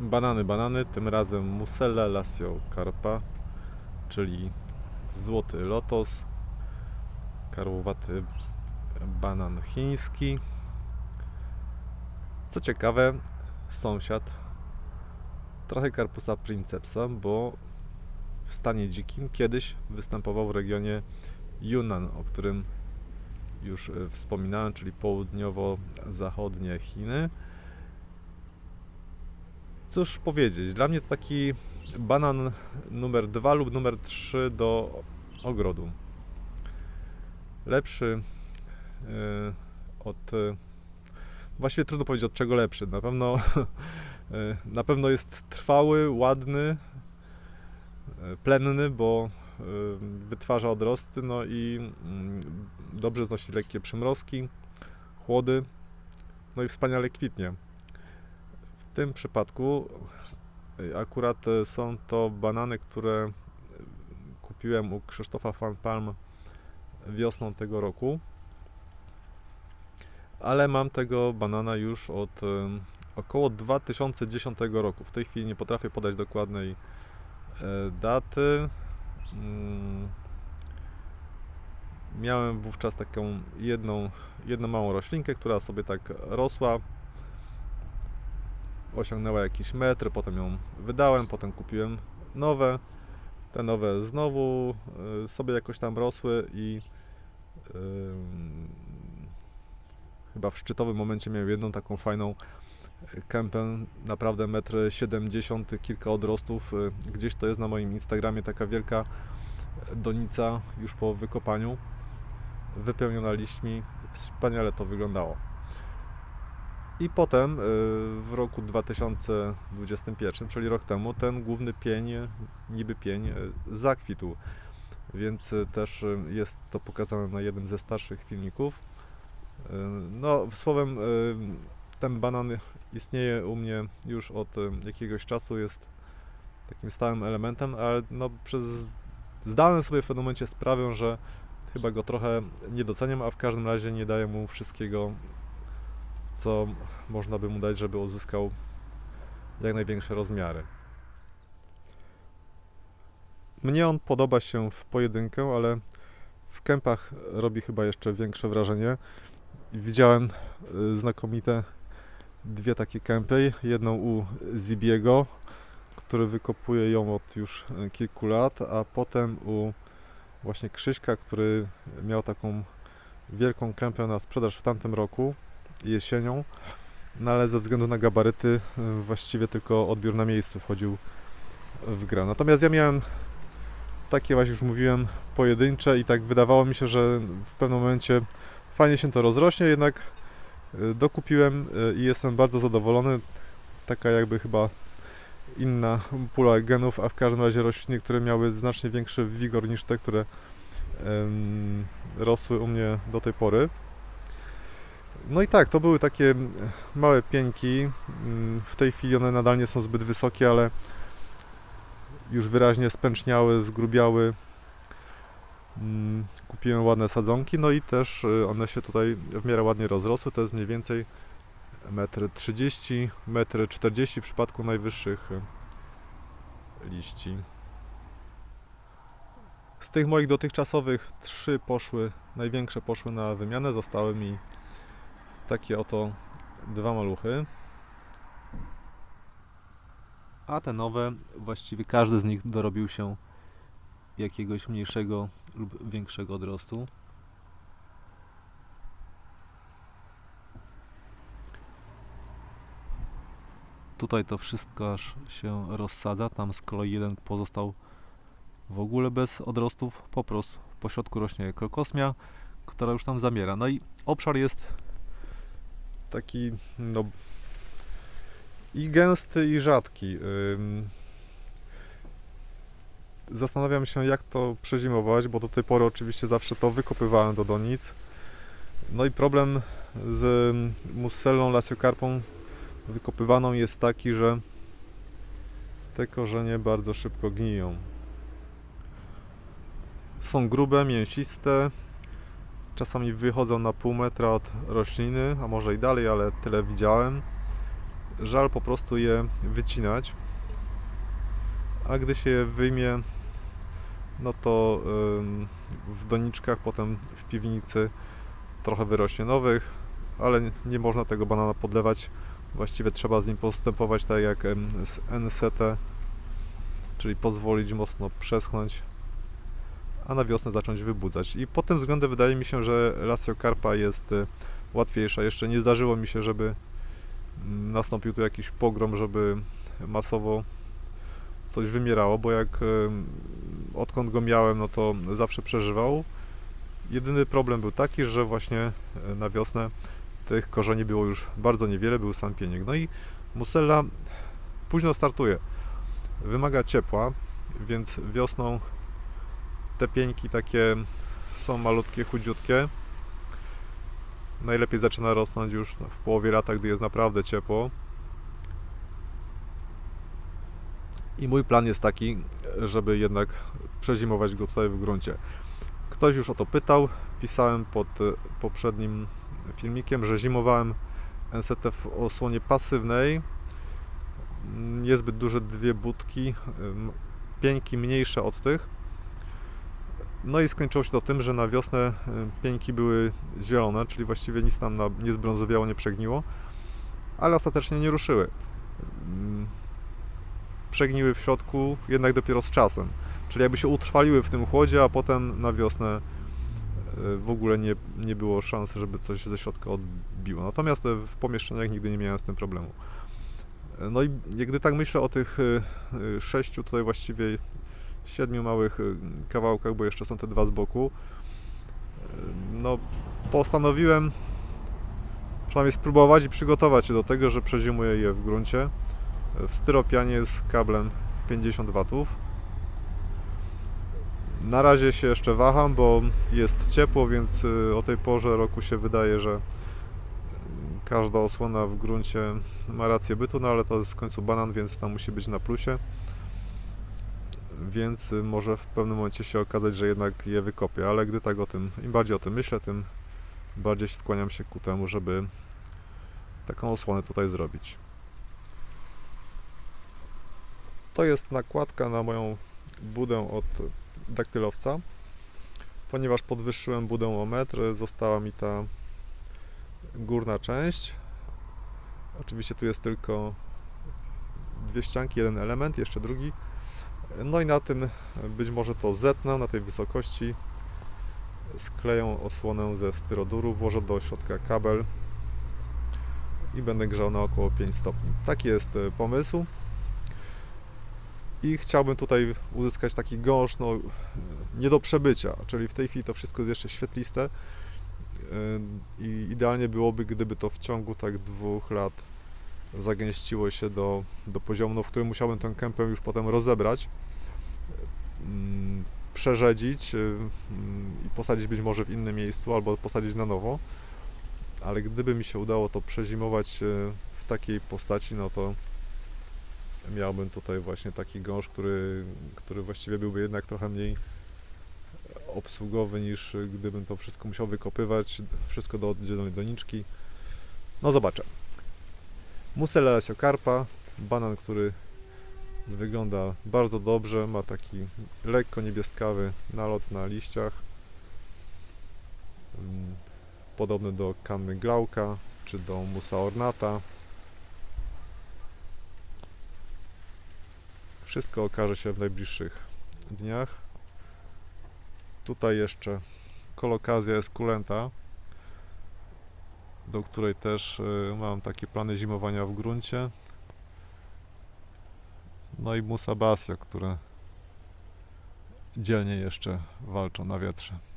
Banany, banany, tym razem Musella Lasio Carpa, czyli złoty lotos, karłowaty banan chiński. Co ciekawe, sąsiad trochę Carpusa princepsa, bo w stanie dzikim kiedyś występował w regionie Yunnan, o którym już wspominałem, czyli południowo-zachodnie Chiny. Cóż powiedzieć, dla mnie to taki banan numer 2 lub numer 3 do ogrodu. Lepszy yy, od. Właściwie trudno powiedzieć od czego lepszy. Na pewno, yy, na pewno jest trwały, ładny, yy, plenny, bo wytwarza odrosty, no i mm, dobrze znosi lekkie przymrozki, chłody, no i wspaniale kwitnie. Tym przypadku y, akurat y, są to banany, które y, kupiłem u Krzysztofa Van Palm wiosną tego roku. Ale mam tego banana już od około 2010 roku. W tej chwili nie potrafię podać dokładnej daty. Mm, Miałem wówczas taką jedną, jedną małą roślinkę, która sobie tak rosła. Osiągnęła jakiś metr, potem ją wydałem, potem kupiłem nowe. Te nowe znowu y, sobie jakoś tam rosły i ym, chyba w szczytowym momencie miałem jedną taką fajną kępę, naprawdę 1,70 m, kilka odrostów. y, Gdzieś to jest na moim Instagramie taka wielka donica już po wykopaniu wypełniona liśćmi. Wspaniale to wyglądało. I potem y, w roku 2021, czyli rok temu, ten główny pień, niby pień, y, zakwitł. Więc y, też jest to pokazane na jednym ze starszych filmików. No, słowem, ten banan istnieje u mnie już od jakiegoś czasu, jest takim stałym elementem, ale no, przez, zdałem sobie w pewnym momencie sprawę, że chyba go trochę nie doceniam, a w każdym razie nie daję mu wszystkiego, co można by mu dać, żeby uzyskał jak największe rozmiary. Mnie on podoba się w pojedynkę, ale w kępach robi chyba jeszcze większe wrażenie. Widziałem y, znakomite dwie takie kępy. Jedną u Zibiego, który wykopuje ją od już y, kilku lat, a potem u właśnie Krzyśka, który miał taką wielką kępę na sprzedaż w tamtym roku, jesienią, no ale ze względu na gabaryty y, właściwie tylko odbiór na miejscu wchodził w grę. Natomiast ja miałem takie właśnie już mówiłem pojedyncze i tak wydawało mi się, że w pewnym momencie fajnie się to rozrośnie, jednak y, dokupiłem y, i jestem bardzo zadowolony. Taka jakby chyba inna pula genów, a w każdym razie rośliny, które miały znacznie większy wigor niż te, które rosły u mnie do tej pory. No i tak, to były takie małe pieńki. Mm, W tej chwili one nadal nie są zbyt wysokie, ale już wyraźnie spęczniały, zgrubiały. Mm, Kupiłem ładne sadzonki, no i też y, one się tutaj w miarę ładnie rozrosły. To jest mniej więcej 1,30 m, 1,40 m w przypadku najwyższych y, liści. Z tych moich dotychczasowych trzy poszły, największe poszły na wymianę. Zostały mi takie oto dwa maluchy. A te nowe, właściwie każdy z nich dorobił się jakiegoś mniejszego lub większego odrostu. Tutaj to wszystko aż się rozsadza. Tam z kolei jeden pozostał w ogóle bez odrostów. Po prostu po środku rośnie krokosmia, która już tam zamiera. No i obszar jest taki no i gęsty i rzadki. Zastanawiam się jak to przezimować, bo do tej pory oczywiście zawsze to wykopywałem do donic. No i problem z mussellą lasiokarpą wykopywaną jest taki, że te korzenie bardzo szybko gniją. Są grube, mięsiste, czasami wychodzą na pół metra od rośliny, a może i dalej, ale tyle widziałem. żal po prostu je wycinać. A gdy się je wyjmie, no to w doniczkach, potem w piwnicy trochę wyrośnie nowych, ale nie- można tego banana podlewać. Właściwie trzeba z nim postępować tak jak z NST, czyli pozwolić mocno przeschnąć, a na wiosnę zacząć wybudzać. I pod tym względem wydaje mi się, że Lasiokarpa jest y, łatwiejsza. Jeszcze nie zdarzyło mi się, żeby mm, nastąpił tu jakiś pogrom, żeby masowo coś wymierało, bo jak em, odkąd go miałem, no to zawsze przeżywał. Jedyny problem był taki, że właśnie e, na wiosnę tych korzeni było już bardzo niewiele, był sam pieniek. No i musella późno startuje. Wymaga ciepła, więc wiosną te pieńki takie są malutkie, chudziutkie. Najlepiej zaczyna rosnąć już w połowie lata, gdy jest naprawdę ciepło. I mój plan jest taki, żeby jednak przezimować go tutaj w gruncie. Ktoś już o to pytał. Pisałem pod e, poprzednim filmikiem, że zimowałem NST w osłonie pasywnej. Niezbyt duże dwie budki, ym, pieńki mniejsze od tych. No i skończyło się to tym, że na wiosnę y, pieńki były zielone, czyli właściwie nic tam nie zbrązowiało, nie przegniło, ale ostatecznie nie ruszyły. Ym, Przegniły w środku jednak dopiero z czasem, czyli jakby się utrwaliły w tym chłodzie, a potem na wiosnę y, w ogóle nie, nie było szansy, żeby coś ze środka odbiło. Natomiast y, w pomieszczeniach nigdy nie miałem z tym problemu. No i gdy tak myślę o tych sześciu tutaj właściwie siedmiu małych y, kawałkach, bo jeszcze są te dwa z boku, y, no postanowiłem przynajmniej spróbować i przygotować się do tego, że przezimuję je w gruncie w styropianie z kablem 50 watów. Na razie się jeszcze waham, bo jest ciepło, więc y, o tej porze roku się wydaje, że każda osłona w gruncie ma rację bytu, no ale to jest w końcu banan, więc tam musi być na plusie. Więc y, może w pewnym momencie się okazać, że jednak je wykopię, ale gdy tak o tym, im bardziej o tym myślę, tym bardziej skłaniam się ku temu, żeby taką osłonę tutaj zrobić. To jest nakładka na moją budę od daktylowca. Ponieważ podwyższyłem budę o metr, została mi ta górna część. Oczywiście tu jest tylko dwie ścianki, jeden element, jeszcze drugi. No i na tym być może to zetnę, na tej wysokości. Skleję osłonę ze styroduru, włożę do środka kabel i będę grzał na około 5 stopni. Taki jest e, pomysł. I chciałbym tutaj uzyskać taki gąszcz, no, nie do przebycia, czyli w tej chwili to wszystko jest jeszcze świetliste Yy, i idealnie byłoby, gdyby to w ciągu tak dwóch lat zagęściło się do, do poziomu, no, w którym musiałbym tę kępę już potem rozebrać, mm, przerzedzić yy, mm, i posadzić być może w innym miejscu albo posadzić na nowo, ale gdyby mi się udało to przezimować yy, w takiej postaci, no to miałbym tutaj właśnie taki gąszcz, który, który właściwie byłby jednak trochę mniej obsługowy niż gdybym to wszystko musiał wykopywać, wszystko do oddzielonej doniczki. No zobaczę. Musela lasiokarpa, banan, który wygląda bardzo dobrze, ma taki lekko niebieskawy nalot na liściach, Mm, podobny do kanny glauka czy do musa ornata. Wszystko okaże się w najbliższych dniach. Tutaj jeszcze kolokazja eskulenta, do której też y, mam takie plany zimowania w gruncie. No i musa basio, które dzielnie jeszcze walczą na wietrze.